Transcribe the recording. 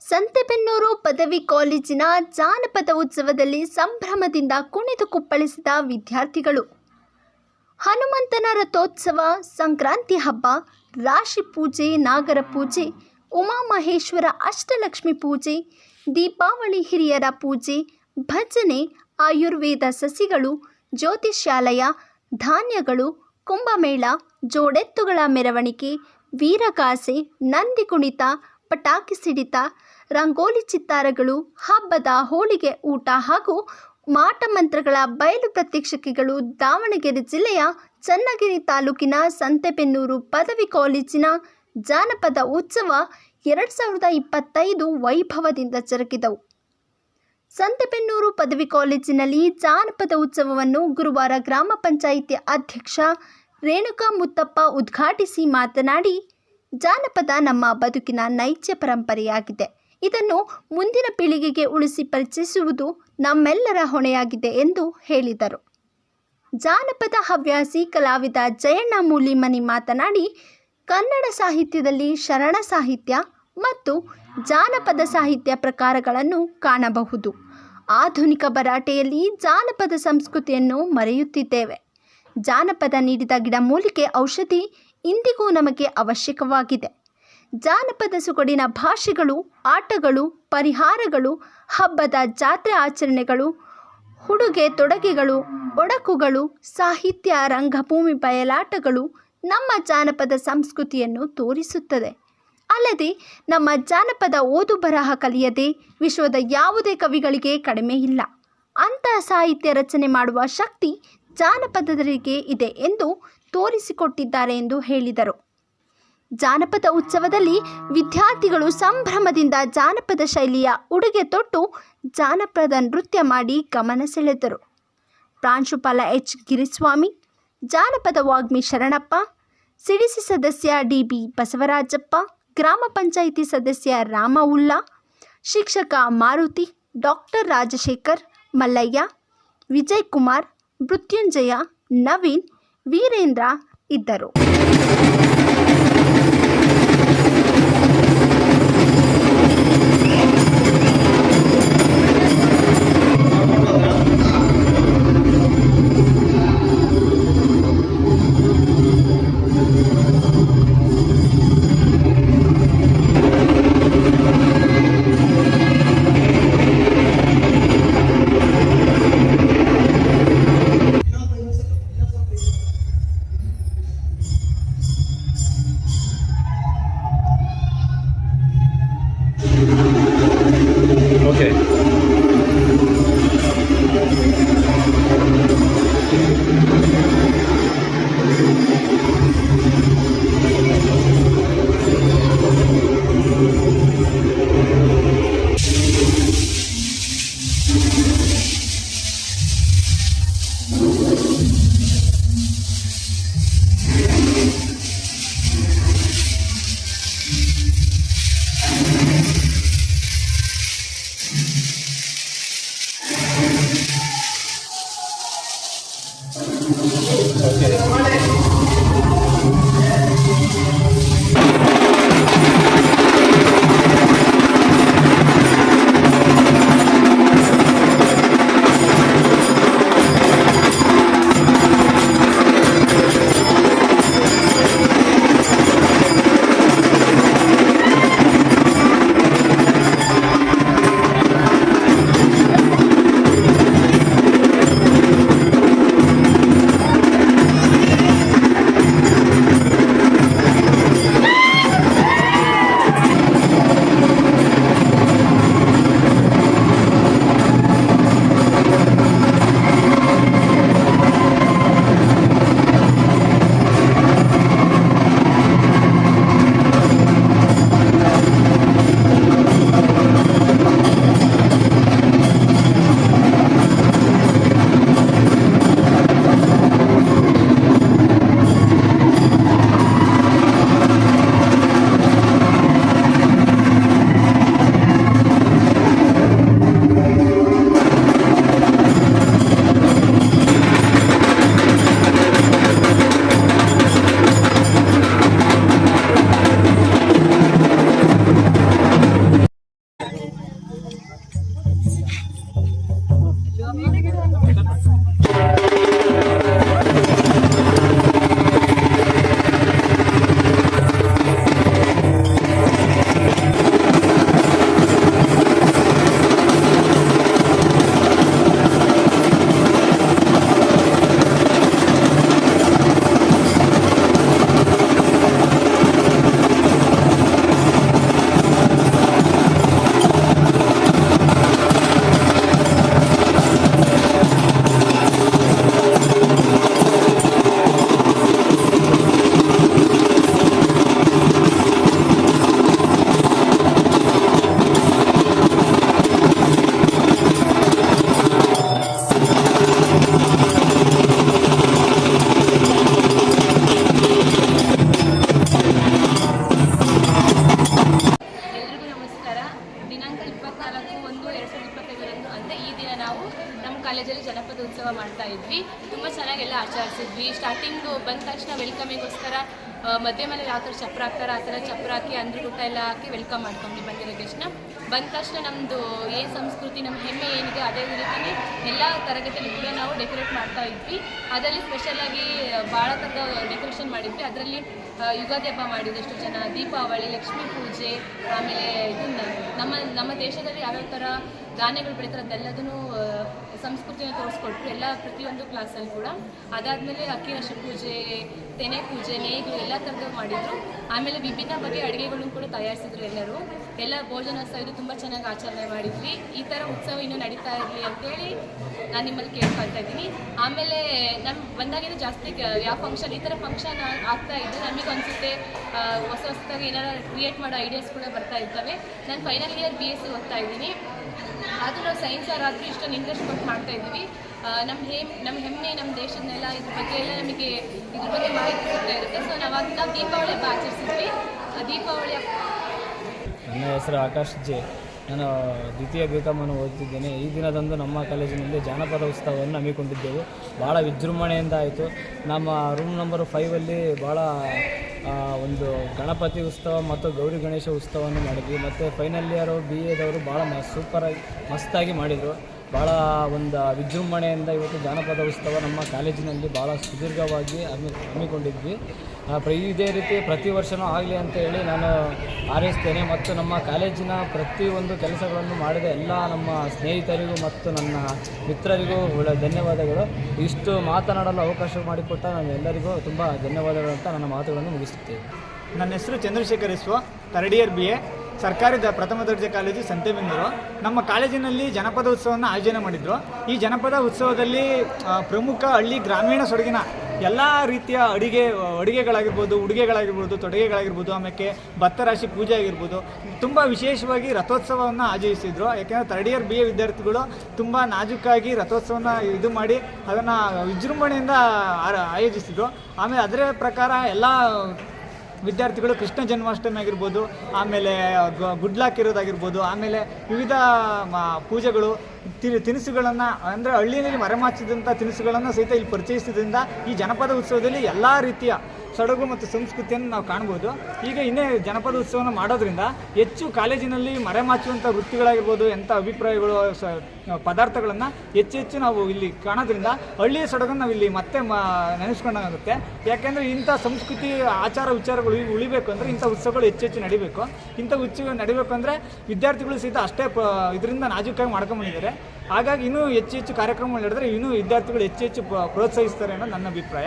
ಸಂತೆಬೆನ್ನೂರು ಪದವಿ ಕಾಲೇಜಿನ ಜಾನಪದ ಉತ್ಸವದಲ್ಲಿ ಸಂಭ್ರಮದಿಂದ ಕುಣಿದು ಕುಪ್ಪಳಿಸಿದ ವಿದ್ಯಾರ್ಥಿಗಳು. ಹನುಮಂತನ ರಥೋತ್ಸವ, ಸಂಕ್ರಾಂತಿ ಹಬ್ಬ, ರಾಶಿ ಪೂಜೆ, ನಾಗರ ಪೂಜೆ, ಉಮಾಮಹೇಶ್ವರ ಅಷ್ಟಲಕ್ಷ್ಮಿ ಪೂಜೆ ದೀಪಾವಳಿ ಹಿರಿಯರ ಪೂಜೆ, ಭಜನೆ, ಆಯುರ್ವೇದ ಸಸಿಗಳು, ಜ್ಯೋತಿಷ್ಯಾಲಯ, ಧಾನ್ಯಗಳು, ಕುಂಭಮೇಳ, ಜೋಡೆತ್ತುಗಳ ಮೆರವಣಿಗೆ, ವೀರಗಾಸೆ, ನಂದಿ ಕುಣಿತ, ಪಟಾಕಿ ಸಿಡಿತ, ರಂಗೋಲಿ ಚಿತ್ತಾರಗಳು, ಹಬ್ಬದ ಹೋಳಿಗೆ ಊಟ ಹಾಗೂ ಮಾಟ ಮಂತ್ರಗಳ ಬಯಲು ಪ್ರತ್ಯಕ್ಷಿಕೆಗಳು ದಾವಣಗೆರೆ ಜಿಲ್ಲೆಯ ಚನ್ನಗಿರಿ ತಾಲೂಕಿನ ಸಂತೆಬೆನ್ನೂರು ಪದವಿ ಕಾಲೇಜಿನ ಜಾನಪದ ಉತ್ಸವ ಎರಡು ಸಾವಿರದ ಇಪ್ಪತ್ತೈದು ವೈಭವದಿಂದ ಜರುಗಿದವು. ಸಂತೆಬೆನ್ನೂರು ಪದವಿ ಕಾಲೇಜಿನಲ್ಲಿ ಜಾನಪದ ಉತ್ಸವವನ್ನು ಗುರುವಾರ ಗ್ರಾಮ ಪಂಚಾಯಿತಿ ಅಧ್ಯಕ್ಷ ರೇಣುಕಾ ಮುತ್ತಪ್ಪ ಉದ್ಘಾಟಿಸಿ ಮಾತನಾಡಿ, ಜಾನಪದ ನಮ್ಮ ಬದುಕಿನ ನೈಜ ಪರಂಪರೆಯಾಗಿದೆ. ಇದನ್ನು ಮುಂದಿನ ಪೀಳಿಗೆಗೆ ಉಳಿಸಿ ಪರಿಚಯಿಸುವುದು ನಮ್ಮೆಲ್ಲರ ಹೊಣೆಯಾಗಿದೆ ಎಂದು ಹೇಳಿದರು. ಜಾನಪದ ಹವ್ಯಾಸಿ ಕಲಾವಿದ ಜಯಣ್ಣ ಮೂಲಿಮನಿ ಮಾತನಾಡಿ ಕನ್ನಡ ಸಾಹಿತ್ಯದಲ್ಲಿ ಶರಣ ಸಾಹಿತ್ಯ ಮತ್ತು ಜಾನಪದ ಸಾಹಿತ್ಯ ಪ್ರಕಾರಗಳನ್ನು ಕಾಣಬಹುದು. ಆಧುನಿಕ ಭರಾಟೆಯಲ್ಲಿ ಜಾನಪದ ಸಂಸ್ಕೃತಿಯನ್ನು ಮರೆಯುತ್ತಿದ್ದೇವೆ. ಜಾನಪದ ನೀಡಿದ ಗಿಡಮೂಲಿಕೆ ಔಷಧಿ ಇಂದಿಗೂ ನಮಗೆ ಅವಶ್ಯಕವಾಗಿದೆ. ಜಾನಪದ ಸುಗಡಿನ ಭಾಷೆಗಳು, ಆಟಗಳು, ಪರಿಹಾರಗಳು, ಹಬ್ಬದ ಜಾತ್ರೆ ಆಚರಣೆಗಳು ಹುಡುಗೆ ತೊಡಗೆಗಳು, ಒಡಕುಗಳು, ಸಾಹಿತ್ಯ, ರಂಗಭೂಮಿ ಬಯಲಾಟಗಳು ನಮ್ಮ ಜಾನಪದ ಸಂಸ್ಕೃತಿಯನ್ನು ತೋರಿಸುತ್ತದೆ. ಅಲ್ಲದೆ, ನಮ್ಮ ಜಾನಪದ ಓದು ಬರಹ ಕಲಿಯದೆ ವಿಶ್ವದ ಯಾವುದೇ ಕವಿಗಳಿಗೆ ಕಡಿಮೆ ಇಲ್ಲ. ಅಂತಹ ಸಾಹಿತ್ಯ ರಚನೆ ಮಾಡುವ ಶಕ್ತಿ ಜಾನಪದರಿಗೆ ಇದೆ ಎಂದು ತೋರಿಸಿಕೊಟ್ಟಿದ್ದಾರೆ ಎಂದು ಹೇಳಿದರು. ಜಾನಪದ ಉತ್ಸವದಲ್ಲಿ ವಿದ್ಯಾರ್ಥಿಗಳು ಸಂಭ್ರಮದಿಂದ ಜಾನಪದ ಶೈಲಿಯ ಉಡುಗೆ ತೊಟ್ಟು ಜಾನಪದ ನೃತ್ಯ ಮಾಡಿ ಗಮನ ಸೆಳೆದರು. ಪ್ರಾಂಶುಪಾಲ ಎಚ್. ಗಿರಿಸ್ವಾಮಿ ಜಾನಪದ ವಾಗ್ಮಿ ಶರಣಪ್ಪ, ಸಿಡಿಸಿ ಸದಸ್ಯ ಡಿ ಬಿ ಬಸವರಾಜಪ್ಪ, ಗ್ರಾಮ ಪಂಚಾಯಿತಿ ಸದಸ್ಯ ರಾಮ ಉಲ್ಲಾ ಶಿಕ್ಷಕ ಮಾರುತಿ, ಡಾಕ್ಟರ್ ರಾಜಶೇಖರ್ ಮಲ್ಲಯ್ಯ ವಿಜಯ್ ಕುಮಾರ್ ಮೃತ್ಯುಂಜಯ, ನವೀನ್, ವೀರೇಂದ್ರ ಇದ್ದರು. Okay. thank you Okay. ಮಧ್ಯೆ ಮೇಲೆ ಯಾವ ಥರ ಚಪ್ರ ಹಾಕ್ತಾರೆ, ಆ ಥರ ಚಪ್ರ ಹಾಕಿ ಅಂದ್ರೆ ಊಟ ಎಲ್ಲ ಹಾಕಿ ವೆಲ್ಕಮ್ ಮಾಡ್ಕೊಂಡ್ವಿ ಬಂದಿರೋ ಗೆಸ್ಟ್ನ. ಬಂದ ತಕ್ಷಣ ನಮ್ಮದು ಏನು ಸಂಸ್ಕೃತಿ, ನಮ್ಮ ಹೆಮ್ಮೆ ಏನಿದೆ ಅದೇ ರೀತಿ ಎಲ್ಲ ತರಗತಿಯಲ್ಲಿ ಕೂಡ ನಾವು ಡೆಕೋರೇಟ್ ಮಾಡ್ತಾ ಇದ್ವಿ. ಅದರಲ್ಲಿ ಸ್ಪೆಷಲಾಗಿ ಭಾಳ ಥರದ ಡೆಕೋರೇಷನ್ ಮಾಡಿದ್ವಿ. ಅದರಲ್ಲಿ ಯುಗಾದಿ ಹಬ್ಬ ಮಾಡಿದ್ರು ಎಷ್ಟು ಜನ, ದೀಪಾವಳಿ, ಲಕ್ಷ್ಮೀ ಪೂಜೆ, ಆಮೇಲೆ ಇದನ್ನ ನಮ್ಮ ನಮ್ಮ ದೇಶದಲ್ಲಿ ಯಾವ್ಯಾವ ಥರ ಧಾನ್ಯಗಳು ಬೆಳೀತಾರೆ ಅದೆಲ್ಲದನ್ನು ಸಂಸ್ಕೃತಿನ ತೋರಿಸ್ಕೊಟ್ರು ಎಲ್ಲ ಪ್ರತಿಯೊಂದು ಕ್ಲಾಸಲ್ಲಿ ಕೂಡ. ಅದಾದಮೇಲೆ ಅಕ್ಕಿ ರಶ ಪೂಜೆ, ತೆನೆ ಪೂಜೆ, ನೇಯ್ಗಳು ಎಲ್ಲ ಥರದ್ದು ಮಾಡಿದರು. ಆಮೇಲೆ ವಿಭಿನ್ನ ಬಗೆಯ ಅಡುಗೆಗಳನ್ನು ಕೂಡ ತಯಾರಿಸಿದ್ರು ಎಲ್ಲರೂ. ಎಲ್ಲ ಭೋಜನೋತ್ಸವ ಇದು ತುಂಬ ಚೆನ್ನಾಗಿ ಆಚರಣೆ ಮಾಡಿದ್ವಿ. ಈ ಥರ ಉತ್ಸವ ಇನ್ನೂ ನಡೀತಾ ಇರಲಿ ಅಂತೇಳಿ ನಾನು ನಿಮ್ಮಲ್ಲಿ ಕೇಳ್ಕೊಳ್ತಾ ಇದ್ದೀನಿ. ಆಮೇಲೆ ನಮ್ಮ ಬಂದಾಗಿಂದ ಜಾಸ್ತಿ ಯಾವ ಫಂಕ್ಷನ್ ಈ ಥರ ಫಂಕ್ಷನ್ ಆಗ್ತಾ ಇದ್ದು ನಮಗೆ ಅನಿಸುತ್ತೆ. ಹೊಸ ಹೊಸದಾಗಿ ಏನಾರು ಕ್ರಿಯೇಟ್ ಮಾಡೋ ಐಡಿಯಾಸ್ ಕೂಡ ಬರ್ತಾ ಇರ್ತವೆ. ನಾನು final year B S C ಓದ್ತಾ ಇದ್ದೀನಿ. ಆದರೂ ನಾವು ಸೈನ್ಸ್ ಅವರಾದರೂ ಇಷ್ಟೊಂದು ಇಂಟ್ರೆಸ್ಟ್ ಕೊಟ್ಟು ಮಾಡ್ತಾ ಇದ್ದೀವಿ. ನಮ್ಮ ಹೇಮ್ ನಮ್ಮ ಹೆಮ್ಮೆ ನಮ್ಮ ದೇಶದನ್ನೆಲ್ಲ ಇದ್ರ ಬಗ್ಗೆ ಎಲ್ಲ ನಮಗೆ ಇದ್ರ ಬಗ್ಗೆ ಮಾಹಿತಿ ಸಿಗ್ತಾ ಇರುತ್ತೆ. ಸೊ ನಾವು ಅದನ್ನ ದೀಪಾವಳಿ ಹಬ್ಬ ಆಚರಿಸಿದ್ವಿ ದೀಪಾವಳಿ ನನ್ನ ಹೆಸರು ಆಕಾಶ್ ಜೆ. ನಾನು ದ್ವಿತೀಯ ಬಿ ಕಾಮನ್ನು ಓದುತ್ತಿದ್ದೇನೆ ಈ ದಿನದಂದು ನಮ್ಮ ಕಾಲೇಜಿನಲ್ಲಿ ಜಾನಪದ ಉತ್ಸವವನ್ನು ಹಮ್ಮಿಕೊಂಡಿದ್ದೆವು. ಭಾಳ ವಿಜೃಂಭಣೆಯಿಂದ ಆಯಿತು. ನಮ್ಮ ರೂಮ್ ನಂಬರ್ ಫೈವಲ್ಲಿ ಭಾಳ ಒಂದು ಗಣಪತಿ ಉತ್ಸವ ಮತ್ತು ಗೌರಿ ಗಣೇಶ ಉತ್ಸವವನ್ನು ಮಾಡಿದ್ವಿ. ಮತ್ತು ಫೈನಲ್ ಇಯರ್ ಬಿ ಎದವರು ಭಾಳ ಮ ಸೂಪರಾಗಿ ಮಸ್ತಾಗಿ ಮಾಡಿದರು. ಭಾಳ ಒಂದು ವಿಜೃಂಭಣೆಯಿಂದ ಇವತ್ತು ಜಾನಪದ ಉತ್ಸವ ನಮ್ಮ ಕಾಲೇಜಿನಲ್ಲಿ ಭಾಳ ಸುದೀರ್ಘವಾಗಿ ಹಮ್ಮಿ, ಹಮ್ಮಿಕೊಂಡಿದ್ವಿ. ಇದೇ ರೀತಿ ಪ್ರತಿ ವರ್ಷವೂ ಆಗಲಿ ಅಂತ ಹೇಳಿ ನಾನು ಹಾರೈಸ್ತೇನೆ. ಮತ್ತು ನಮ್ಮ ಕಾಲೇಜಿನ ಪ್ರತಿಯೊಂದು ಕೆಲಸಗಳನ್ನು ಮಾಡಿದ ಎಲ್ಲ ನಮ್ಮ ಸ್ನೇಹಿತರಿಗೂ ಮತ್ತು ನನ್ನ ಮಿತ್ರರಿಗೂ ಒಳ್ಳೆ ಧನ್ಯವಾದಗಳು. ಇಷ್ಟು ಮಾತನಾಡಲು ಅವಕಾಶ ಮಾಡಿಕೊಟ್ಟ ನಾನು ಎಲ್ಲರಿಗೂ ತುಂಬ ಧನ್ಯವಾದಗಳು ಅಂತ ನನ್ನ ಮಾತುಗಳನ್ನು ಮುಗಿಸುತ್ತೇನೆ. ನನ್ನ ಹೆಸರು ಚಂದ್ರಶೇಖರ್ ಇಸ್ವ ಥರ್ಡ್ ಇಯರ್ ಬಿ ಎ ಸರ್ಕಾರಿ ಪ್ರಥಮ ದರ್ಜೆ ಕಾಲೇಜು ಸಂತೆಬೆನ್ನೂರು. ನಮ್ಮ ಕಾಲೇಜಿನಲ್ಲಿ ಜನಪದ ಉತ್ಸವವನ್ನು ಆಯೋಜನೆ ಮಾಡಿದರು. ಈ ಜನಪದ ಉತ್ಸವದಲ್ಲಿ ಪ್ರಮುಖ ಹಳ್ಳಿ ಗ್ರಾಮೀಣ ಸೊಡಗಿನ ಎಲ್ಲ ರೀತಿಯ ಅಡುಗೆ, ಅಡುಗೆಗಳಾಗಿರ್ಬೋದು, ಉಡುಗೆಗಳಾಗಿರ್ಬೋದು, ತೊಡುಗೆಗಳಾಗಿರ್ಬೋದು ಆಮೇಲೆ ಭತ್ತ ರಾಶಿ ಪೂಜೆ ಆಗಿರ್ಬೋದು, ತುಂಬ ವಿಶೇಷವಾಗಿ ರಥೋತ್ಸವವನ್ನು ಆಚರಿಸಿದ್ರು. ಯಾಕೆಂದರೆ ಥರ್ಡ್ ಇಯರ್ ಬಿ ಎ ವಿದ್ಯಾರ್ಥಿಗಳು ತುಂಬ ನಾಜೂಕಾಗಿ ರಥೋತ್ಸವನ ಇದು ಮಾಡಿ ಅದನ್ನು ವಿಜೃಂಭಣೆಯಿಂದ ಆಯೋಜಿಸಿದ್ರು. ಆಮೇಲೆ ಅದರ ಪ್ರಕಾರ ಎಲ್ಲ ವಿದ್ಯಾರ್ಥಿಗಳು ಕೃಷ್ಣ ಜನ್ಮಾಷ್ಟಮಿ ಆಗಿರ್ಬೋದು ಆಮೇಲೆ ಗುಡ್ಲಾಕ್ ಇರೋದಾಗಿರ್ಬೋದು, ಆಮೇಲೆ ವಿವಿಧ ಪೂಜೆಗಳು, ತಿ- ತಿನಿಸುಗಳನ್ನು, ಅಂದರೆ ಹಳ್ಳಿಯಲ್ಲಿ ಮರೆಮಾಚಿದಂಥ ತಿನಿಸುಗಳನ್ನು ಸಹಿತ ಇಲ್ಲಿ ಪರಿಚಯಿಸಿದ್ರಿಂದ ಈ ಜನಪದ ಉತ್ಸವದಲ್ಲಿ ಎಲ್ಲ ರೀತಿಯ ಸೊಡಗು ಮತ್ತು ಸಂಸ್ಕೃತಿಯನ್ನು ನಾವು ಕಾಣ್ಬೋದು. ಈಗ ಇನ್ನೇ ಜನಪದ ಉತ್ಸವನ ಮಾಡೋದ್ರಿಂದ ಹೆಚ್ಚು ಕಾಲೇಜಿನಲ್ಲಿ ಮರೆಮಾಚುವಂಥ ವೃತ್ತಿಗಳಾಗಿರ್ಬೋದು, ಎಂಥ ಅಭಿಪ್ರಾಯಗಳು ಪದಾರ್ಥಗಳನ್ನು ಹೆಚ್ಚು ಹೆಚ್ಚು ನಾವು ಇಲ್ಲಿ ಕಾಣೋದ್ರಿಂದ ಹಳ್ಳಿಯ ಸೊಡಗನ್ನು ನಾವು ಇಲ್ಲಿ ಮತ್ತೆ ನೆನೆಸ್ಕೊಂಡಾಗುತ್ತೆ ಯಾಕೆಂದರೆ ಇಂಥ ಸಂಸ್ಕೃತಿ, ಆಚಾರ ವಿಚಾರಗಳು ಉಳಿಬೇಕು ಅಂದರೆ ಇಂಥ ಉತ್ಸವಗಳು ಹೆಚ್ಚು ಹೆಚ್ಚು ನಡಿಬೇಕು. ಇಂಥ ಉತ್ಸವ ನಡಿಬೇಕು ಅಂದರೆ ವಿದ್ಯಾರ್ಥಿಗಳು ಸಹಿತ ಅಷ್ಟೇ ಪ, ಇದರಿಂದ ನಾಜೂಕಾಗಿ ಮಾಡ್ಕೊಂಬಂದಿದ್ದಾರೆ ಹಾಗಾಗಿ ಇನ್ನೂ ಹೆಚ್ಚು ಹೆಚ್ಚು ಕಾರ್ಯಕ್ರಮಗಳು ನಡೆದರೆ ಇನ್ನೂ ವಿದ್ಯಾರ್ಥಿಗಳು ಹೆಚ್ಚು ಹೆಚ್ಚು ಪ್ರೋತ್ಸಾಹಿಸ್ತಾರೆ ಅನ್ನೋದು ನನ್ನ ಅಭಿಪ್ರಾಯ.